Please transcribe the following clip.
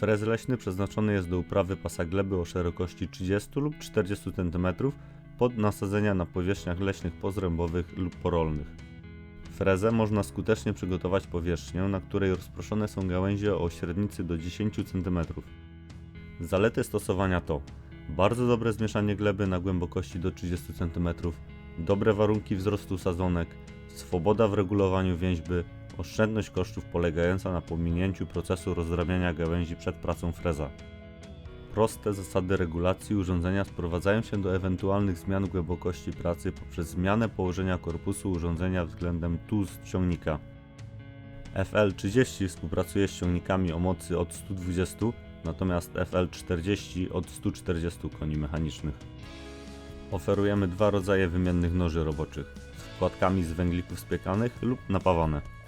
Frez leśny przeznaczony jest do uprawy pasa gleby o szerokości 30 lub 40 cm pod nasadzenia na powierzchniach leśnych pozrębowych lub porolnych. Frezę można skutecznie przygotować powierzchnię, na której rozproszone są gałęzie o średnicy do 10 cm. Zalety stosowania to bardzo dobre zmieszanie gleby na głębokości do 30 cm, dobre warunki wzrostu sadzonek, swoboda w regulowaniu więźby, oszczędność kosztów polegająca na pominięciu procesu rozdrabniania gałęzi przed pracą freza. Proste zasady regulacji urządzenia sprowadzają się do ewentualnych zmian głębokości pracy poprzez zmianę położenia korpusu urządzenia względem tuz ciągnika. FL30 współpracuje z ciągnikami o mocy od 120, natomiast FL40 od 140 koni mechanicznych. Oferujemy dwa rodzaje wymiennych noży roboczych z wkładkami z węglików spiekanych lub napawane.